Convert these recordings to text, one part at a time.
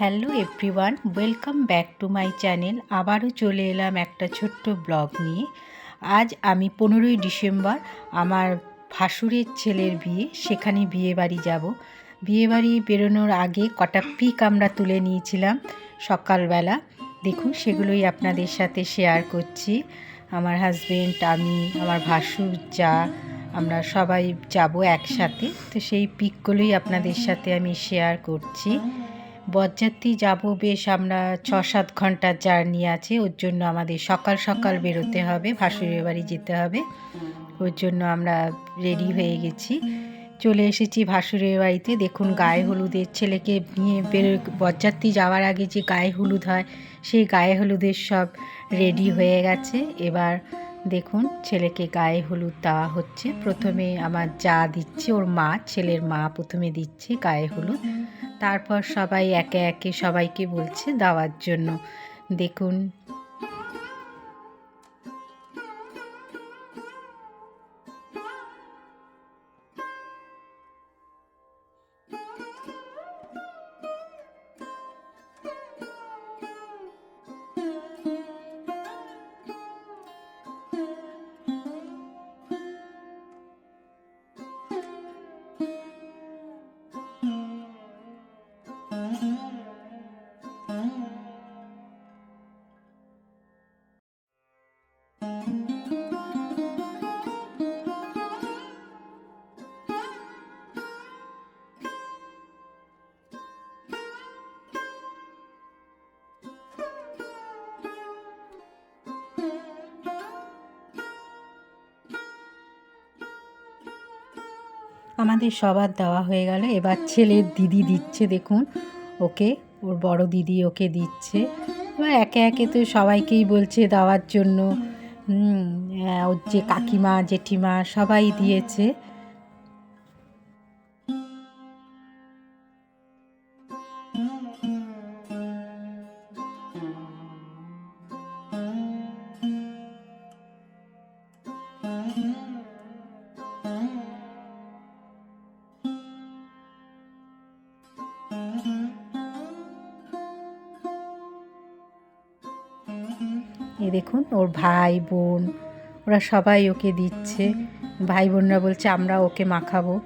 Hello everyone, welcome back to my channel. আবারও চলে এলাম একটা ছোট্ট ব্লগ নিয়ে। আজ আমি পনেরোই ডিসেম্বর, আমার ভাসুরের ছেলের বিয়ে, সেখানে বিয়ে বাড়ি যাব। বিয়ে বাড়ি বেরোনোর আগে কটা পিক আমরা তুলে নিয়েছিলাম সকালবেলা। দেখুন, সেগুলোই আপনাদের সাথে শেয়ার করছি। আমার হাজবেন্ড, আমি, আমার ভাসুর, যা, আমরা সবাই যাব একসাথে। তো সেই পিকগুলোই আপনাদের সাথে আমি শেয়ার করছি। বরযাত্রী যাব বেশ, আমরা ছ সাত ঘণ্টার জার্নি আছে, ওর জন্য আমাদের সকাল সকাল বেরোতে হবে, ভাসুরের বাড়ি যেতে হবে। ওর জন্য আমরা রেডি হয়ে গেছি। চলে এসেছি ভাসুরের বাড়িতে, দেখুন গায়ে হলুদের ছেলেকে নিয়ে বেরো বরযাত্রী যাওয়ার আগে যে গায়ে হলুদ হয়, সেই গায়ে হলুদের সব রেডি হয়ে গেছে। এবার দেখুন ছেলেকে গায়ে হলুদ দেওয়া হচ্ছে। প্রথমে আমার যা দিচ্ছে, ওর মা, ছেলের মা প্রথমে দিচ্ছে গায়ে হলুদ। তারপর সবাই একে একে সবাইকে বলছে দাওয়ার জন্য। দেখুন আমাদের সবার দেওয়া হয়ে গেল। এবার ছেলের দিদি দিচ্ছে, দেখুন। ওকে, ওর বড় দিদি ওকে দিচ্ছে। এবার একে একে তো সবাইকেই বলছে দেওয়ার জন্য। ওর যে কাকিমা, জেঠিমা সবাই দিয়েছে। এ দেখুন, ওর ভাই, বোন, ওরা সবাই ওকে দিচ্ছে। ভাই বোনরা বলছে, আমরা ওকে মাখাবো।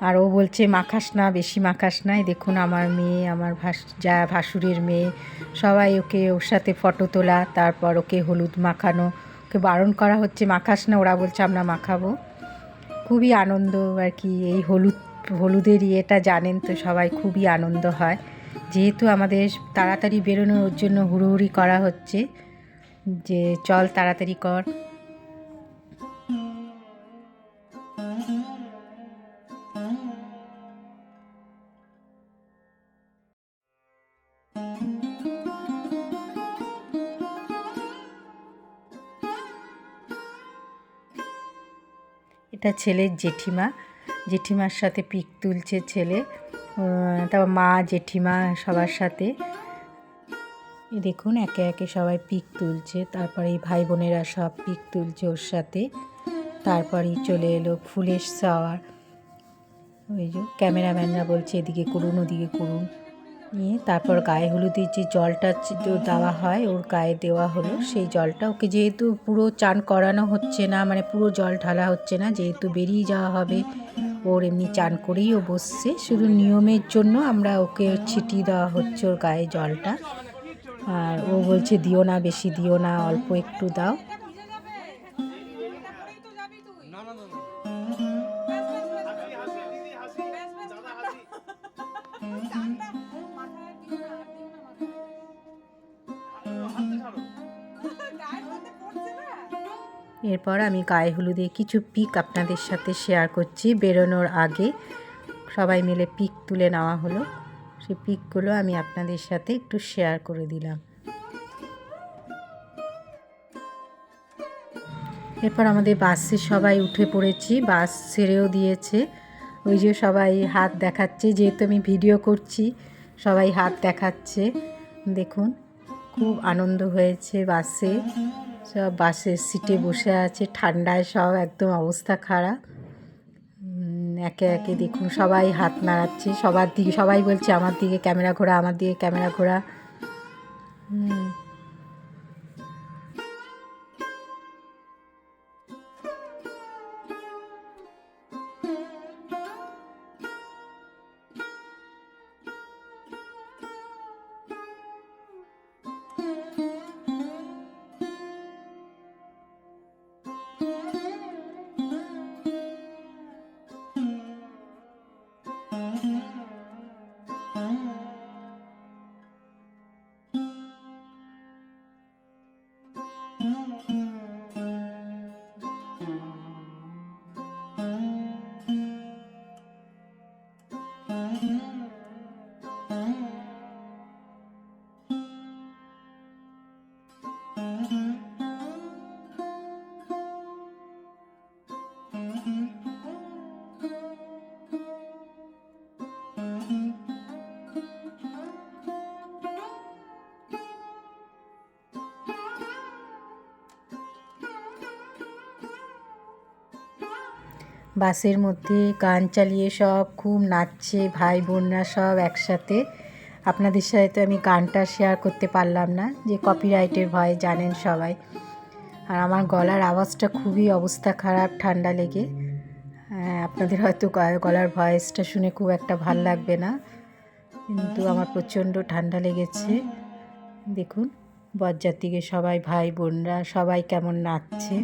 আর ও বলছে, মাখাস না, বেশি মাখাস না। দেখুন, আমার মেয়ে, আমার ভাস, যা ভাসুরের মেয়ে, সবাই ওকে ওর সাথে ফটো তোলা, তারপর ওকে হলুদ মাখানো, ওকে বারণ করা হচ্ছে, মাখাস না। ওরা বলছে, আমরা মাখাবো। খুবই আনন্দ আর কি, এই হলুদ হলুদের ইয়েটা জানেন তো সবাই, খুবই আনন্দ হয়। যেহেতু আমাদের তাড়াতাড়ি বেরোনোর জন্য হুড়োহুড়ি করা হচ্ছে যে চল তাড়াতাড়ি কর। এটা ছেলের জেঠিমা। জেঠিমার সাথে পিক তুলছে ছেলে। তারপর মা, জেঠিমা সবার সাথে। দেখুন, একে একে সবাই পিক তুলছে। তারপরে এই ভাই বোনেরা সব পিক তুলছে ওর সাথে। তারপরেই চলে এলো ফুলের সাওয়ার ওই যে ক্যামেরাম্যানরা বলছে, এদিকে করুন, ওদিকে করুন। নিয়ে তারপর গায়ে হলুদের যে জলটা দেওয়া হয়, ওর গায়ে দেওয়া হলো। সেই জলটা ওকে যেহেতু পুরো চান করানো হচ্ছে না মানে পুরো জল ঢালা হচ্ছে না, যেহেতু বেরিয়ে যাওয়া হবে, ওর এমনি চান করেই ও বসছে। শুধু নিয়মের জন্য আমরা ওকে ছিটিয়ে দেওয়া হচ্ছে ওর গায়ে জলটা। আর ও বলছে, দিও না বেশি, দিও না, অল্প একটু দাও। এরপর আমি গায়ে হলুদে কিছু পিক আপনাদের সাথে শেয়ার করছি। বেরোনোর আগে সবাই মিলে পিক তুলে নেওয়া হলো। সেই পিকগুলো আমি আপনাদের সাথে একটু শেয়ার করে দিলাম। এরপর আমাদের বাসে সবাই উঠে পড়েছি, বাস ছেড়েও দিয়েছে। ওই যে সবাই হাত দেখাচ্ছে, যেহেতু আমি ভিডিও করছি, সবাই হাত দেখাচ্ছে। দেখুন, খুব আনন্দ হয়েছে বাসে। সব বাসের সিটে বসে আছে, ঠান্ডায় সব একদম অবস্থা খারাপ। একে একে দেখুন, সবাই হাত নাড়াচ্ছে, সবার দিকে, সবাই বলছে, আমার দিকে ক্যামেরা ঘোরা, আমার দিকে ক্যামেরা ঘোরা। হুম। বাসের মধ্যে গান চালিয়ে সব খুব নাচছে ভাই বোনরা সব একসাথে। আপনাদের সাথে তো আমি গানটা শেয়ার করতে পারলাম না যে কপিরাইটের ভয় জানেন সবাই। আর আমার গলার আওয়াজটা খুবই অবস্থা খারাপ ঠান্ডা লেগে। হ্যাঁ, আপনাদের হয়তো গলার ভয়েসটা শুনে খুব একটা ভালো লাগবে না কিন্তু আমার প্রচণ্ড ঠান্ডা লেগেছে। দেখুন বরযাত্রীকে সবাই ভাই বোনরা সবাই কেমন নাচছে।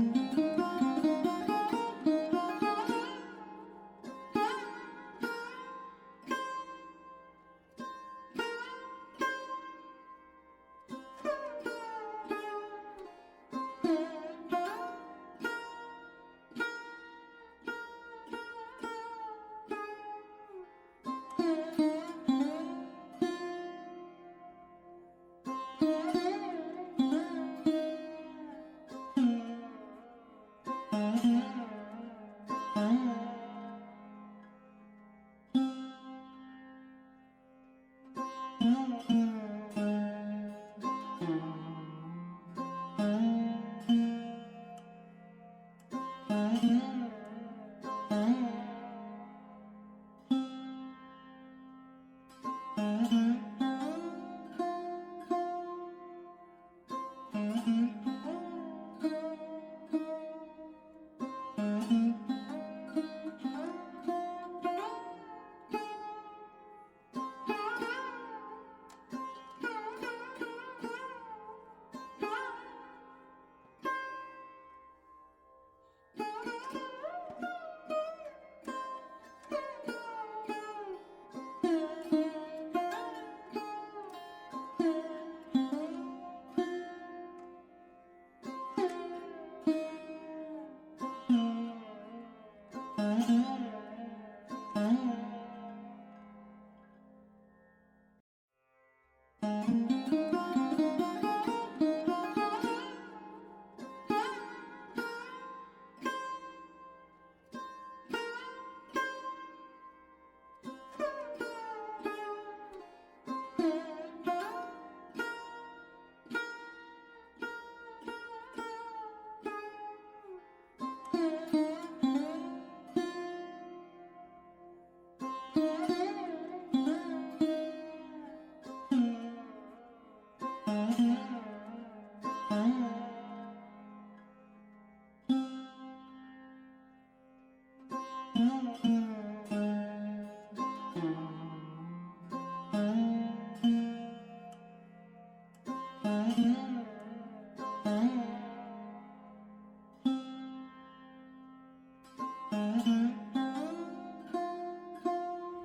Mm-hmm.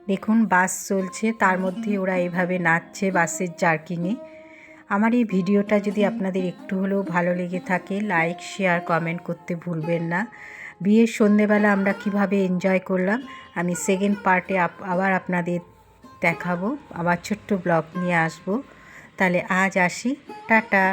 দেখুন, বাস চলছে, তার মধ্যে ওরা এভাবে নাচছে বাসের জার্কিংয়ে। আমার এই ভিডিওটা যদি আপনাদের একটু হলেও ভালো লেগে থাকে, লাইক, শেয়ার, কমেন্ট করতে ভুলবেন না। বিয়ের সন্ধেবেলা আমরা কীভাবে এনজয় করলাম, আমি সেকেন্ড পার্টে আবার আপনাদের দেখাবো, আবার ছোট্ট ব্লগ নিয়ে আসব। তাহলে আজ আসি, টাটা।